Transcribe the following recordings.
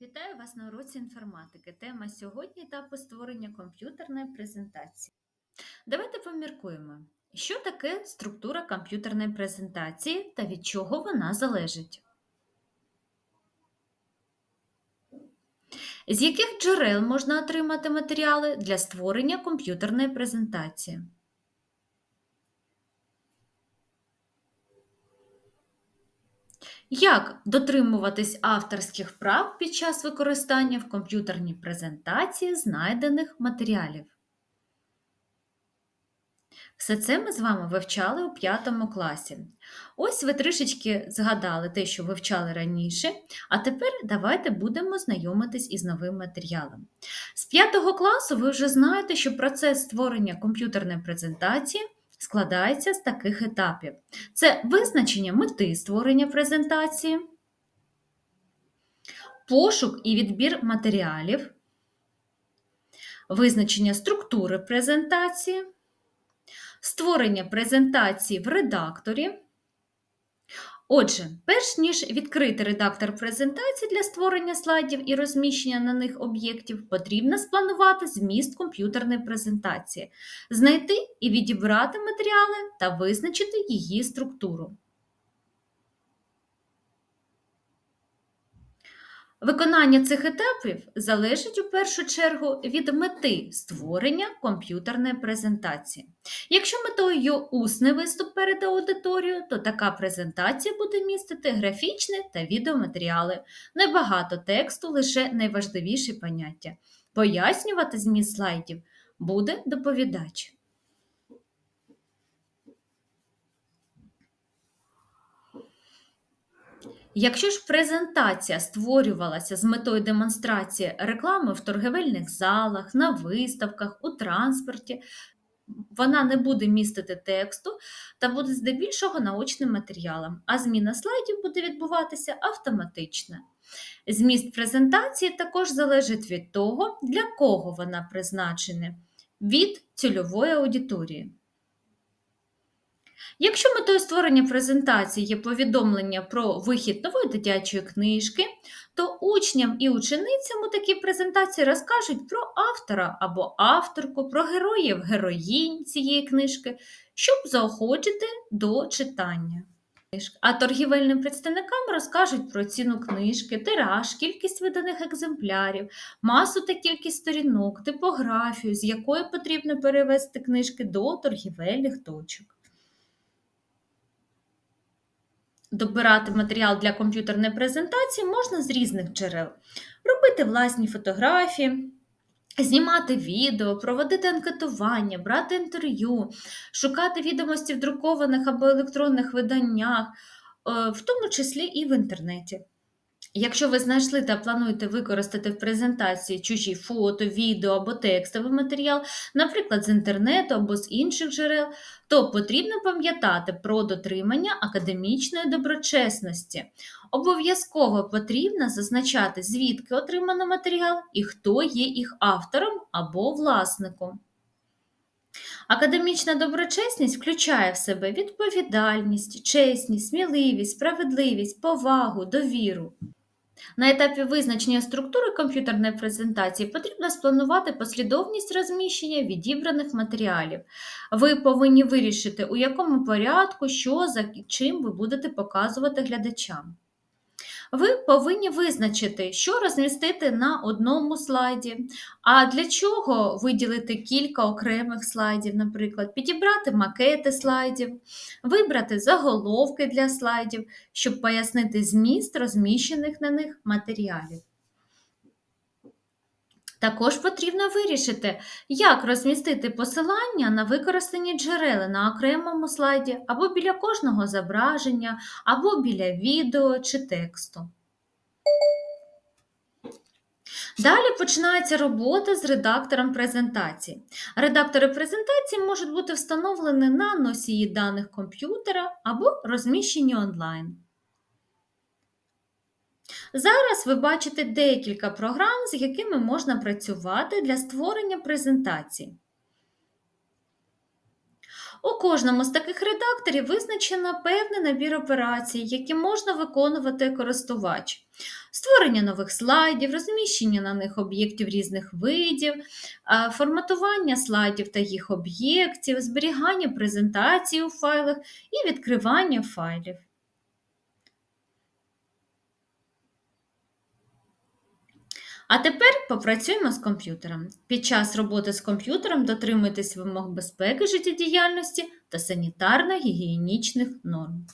Вітаю вас на уроці інформатики. Тема сьогодні етапи створення комп'ютерної презентації. Давайте поміркуємо, що таке структура комп'ютерної презентації та від чого вона залежить. З яких джерел можна отримати матеріали для створення комп'ютерної презентації? Як дотримуватись авторських прав під час використання в комп'ютерній презентації знайдених матеріалів? Все це ми з вами вивчали у п'ятому класі. Ось ви трішечки згадали те, що вивчали раніше, а тепер давайте будемо знайомитись із новим матеріалом. З п'ятого класу ви вже знаєте, що процес створення комп'ютерної презентації складається з таких етапів: це визначення мети створення презентації, пошук і відбір матеріалів, визначення структури презентації, створення презентації в редакторі. Отже, перш ніж відкрити редактор презентації для створення слайдів і розміщення на них об'єктів, потрібно спланувати зміст комп'ютерної презентації, знайти і відібрати матеріали та визначити її структуру. Виконання цих етапів залежить у першу чергу від мети створення комп'ютерної презентації. Якщо метою усний виступ перед аудиторією, то така презентація буде містити графічні та відеоматеріали, небагато тексту, лише найважливіші поняття. Пояснювати зміст слайдів буде доповідач. Якщо ж презентація створювалася з метою демонстрації реклами в торгівельних залах, на виставках, у транспорті, вона не буде містити тексту та буде здебільшого наочним матеріалом, а зміна слайдів буде відбуватися автоматично. Зміст презентації також залежить від того, для кого вона призначена, від цільової аудиторії. Якщо метою створення презентації є повідомлення про вихід нової дитячої книжки, то учням і ученицям у такій презентації розкажуть про автора або авторку, про героїв, героїнь цієї книжки, щоб заохочити до читання. А торгівельним представникам розкажуть про ціну книжки, тираж, кількість виданих екземплярів, масу та кількість сторінок, типографію, з якої потрібно перевести книжки до торгівельних точок. Добирати матеріал для комп'ютерної презентації можна з різних джерел, робити власні фотографії, знімати відео, проводити анкетування, брати інтерв'ю, шукати відомості в друкованих або електронних виданнях, е, в тому числі і в інтернеті. Якщо ви знайшли та плануєте використати в презентації чужі фото, відео або текстовий матеріал, наприклад, з інтернету або з інших джерел, то потрібно пам'ятати про дотримання академічної доброчесності. Обов'язково потрібно зазначати, звідки отримано матеріал і хто є їх автором або власником. Академічна доброчесність включає в себе відповідальність, чесність, сміливість, справедливість, повагу, довіру. На етапі визначення структури комп'ютерної презентації потрібно спланувати послідовність розміщення відібраних матеріалів. Ви повинні вирішити, у якому порядку, що за чим ви будете показувати глядачам. Ви повинні визначити, що розмістити на одному слайді, а для чого виділити кілька окремих слайдів, наприклад, підібрати макети слайдів, вибрати заголовки для слайдів, щоб пояснити зміст розміщених на них матеріалів. Також потрібно вирішити, як розмістити посилання на використані джерела на окремому слайді, або біля кожного зображення, або біля відео чи тексту. Далі починається робота з редактором презентації. Редактори презентації можуть бути встановлені на носії даних комп'ютера або розміщені онлайн. Зараз ви бачите декілька програм, з якими можна працювати для створення презентації. У кожному з таких редакторів визначено певний набір операцій, які можна виконувати користувач. Створення нових слайдів, розміщення на них об'єктів різних видів, форматування слайдів та їх об'єктів, зберігання презентацій у файлах і відкривання файлів. А тепер попрацюємо з комп'ютером. Під час роботи з комп'ютером дотримуйтесь вимог безпеки життєдіяльності та санітарно-гігієнічних норм.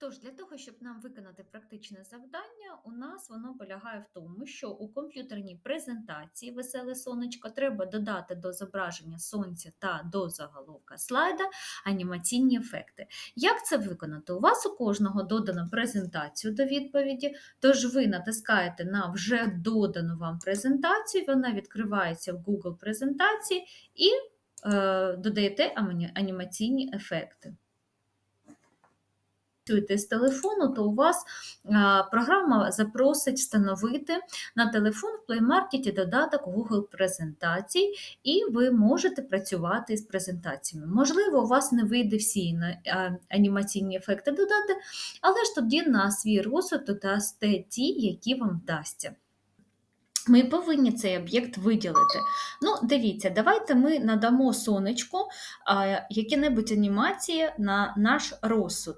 Тож, для того, щоб нам виконати практичне завдання, у нас воно полягає в тому, що у комп'ютерній презентації Веселе сонечко треба додати до зображення сонця та до заголовка слайда анімаційні ефекти. Як це виконати? У вас у кожного додано презентацію до відповіді, тож ви натискаєте на вже додану вам презентацію, вона відкривається в Google презентації і е, додаєте анімаційні ефекти з телефону, то у вас програма запросить встановити на телефон в Play Market додаток Google презентацій, і ви можете працювати з презентаціями. Можливо, у вас не вийде всі анімаційні ефекти додати, але ж тоді на свій розсуд додасте ті, які вам вдасться. Ми повинні цей об'єкт виділити. Ну, дивіться, давайте ми надамо сонечку які-небудь анімації на наш розсуд.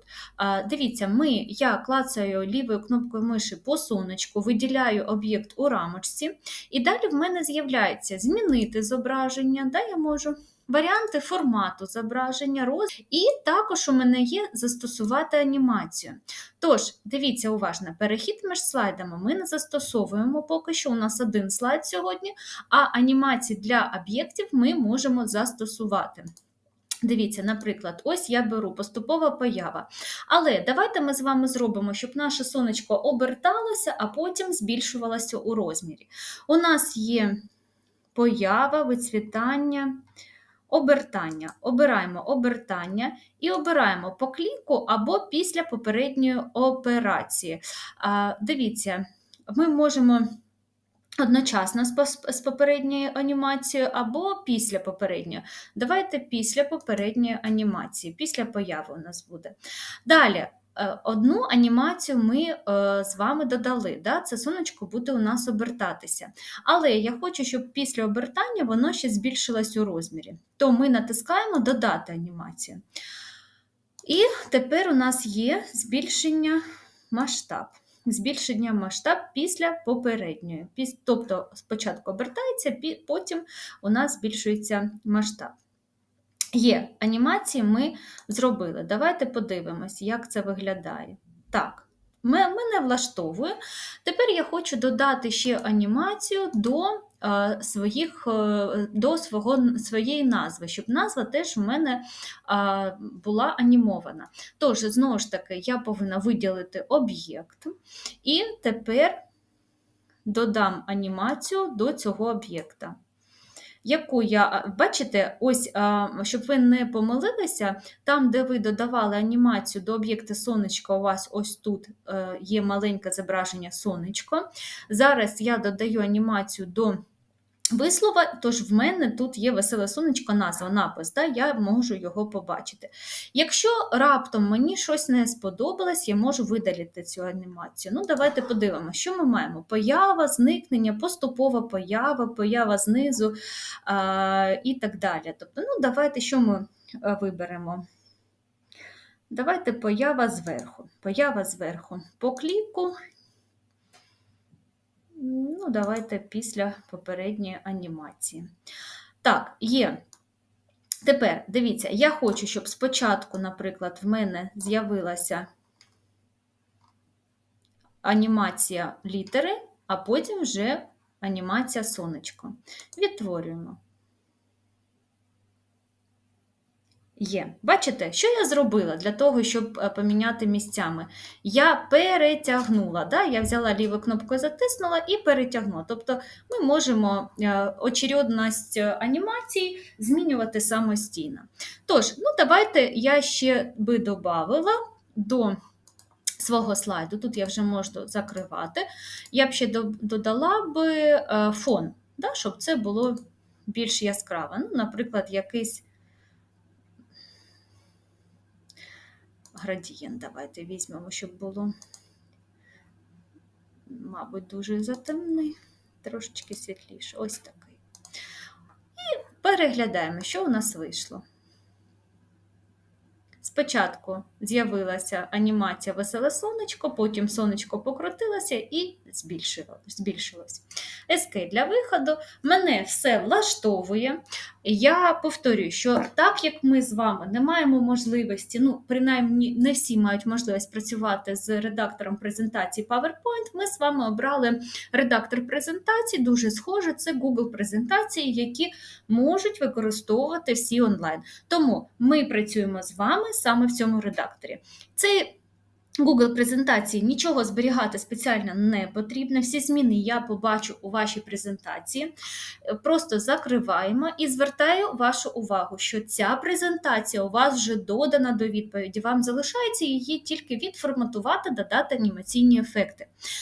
Дивіться, ми, я клацаю лівою кнопкою миші по сонечку, виділяю об'єкт у рамочці, і далі в мене з'являється змінити зображення. Да, я можу варіанти формату зображення, роз... і також у мене є застосувати анімацію. Тож, дивіться уважно, перехід між слайдами ми не застосовуємо поки що. У нас один слайд сьогодні, а анімації для об'єктів ми можемо застосувати. Дивіться, наприклад, ось я беру поступова поява. Але давайте ми з вами зробимо, щоб наше сонечко оберталося, а потім збільшувалося у розмірі. У нас є поява, вицвітання, обертання. Обираємо обертання і обираємо по кліку або після попередньої операції. Дивіться, ми можемо. Одночасно з попередньою анімацією або після попередньої. Давайте після попередньої анімації, після появи у нас буде. Далі, одну анімацію ми е, з вами додали. Да? Це сонечко буде у нас обертатися. Але я хочу, щоб після обертання воно ще збільшилось у розмірі. То ми натискаємо Додати анімацію. І тепер у нас є збільшення масштаб. Збільшення масштаб після попередньої. Тобто спочатку обертається, потім у нас збільшується масштаб. Є анімації ми зробили. Давайте подивимось, як це виглядає. Так, ме- мене влаштовує. Тепер я хочу додати ще анімацію до, е, своїх, е, до свого, своєї назви, щоб назва теж у мене е, була анімована. Тож, знову ж таки, я повинна виділити об'єкт, і тепер додам анімацію до цього об'єкта. Яку я, бачите, ось, щоб ви не помилилися, там, де ви додавали анімацію до об'єкта сонечка, у вас ось тут е, є маленьке зображення сонечко. Зараз я додаю анімацію до вислова, тож в мене тут є веселе сонечко, назва, напис, да, я можу його побачити. Якщо раптом мені щось не сподобалось, я можу видалити цю анімацію. Ну, давайте подивимося, що ми маємо: поява, зникнення, поступова поява, поява знизу а, і так далі. Тобто, ну, давайте що ми е, виберемо? Давайте поява зверху. Поява зверху. По кліку Ну, давайте після попередньої анімації. Так, є. Тепер дивіться, я хочу, щоб спочатку, наприклад, в мене з'явилася анімація літери, а потім вже анімація сонечко. Відтворюємо. Є. Бачите, що я зробила для того, щоб е, поміняти місцями? Я перетягнула. Да? Я взяла ліву кнопку, затиснула і перетягнула. Тобто ми можемо е, очередність анімацій змінювати самостійно. Тож, ну давайте я ще би додавала до свого слайду. Тут я вже можу закривати. Я б ще додала би е, фон, да? щоб це було більш яскраво. Ну, наприклад, якийсь градієнт давайте візьмемо, щоб було, мабуть, дуже затемний, трошечки світліше. Ось такий. І переглядаємо, що у нас вийшло. Спочатку з'явилася анімація Веселе сонечко, потім сонечко покрутилося і збільшилось. Ескейп для виходу. Мене все влаштовує. Я повторюю, що так як ми з вами не маємо можливості, ну, принаймні не всі мають можливість працювати з редактором презентації PowerPoint, ми з вами обрали редактор презентацій, дуже схоже, це Google презентації, які можуть використовувати всі онлайн. Тому ми працюємо з вами саме в цьому редакторі. Цей Google презентації нічого зберігати спеціально не потрібно. Всі зміни я побачу у вашій презентації. Е, Просто закриваємо і звертаю вашу увагу, що ця презентація у вас вже додана до відповіді. Вам залишається її тільки відформатувати, додати анімаційні ефекти.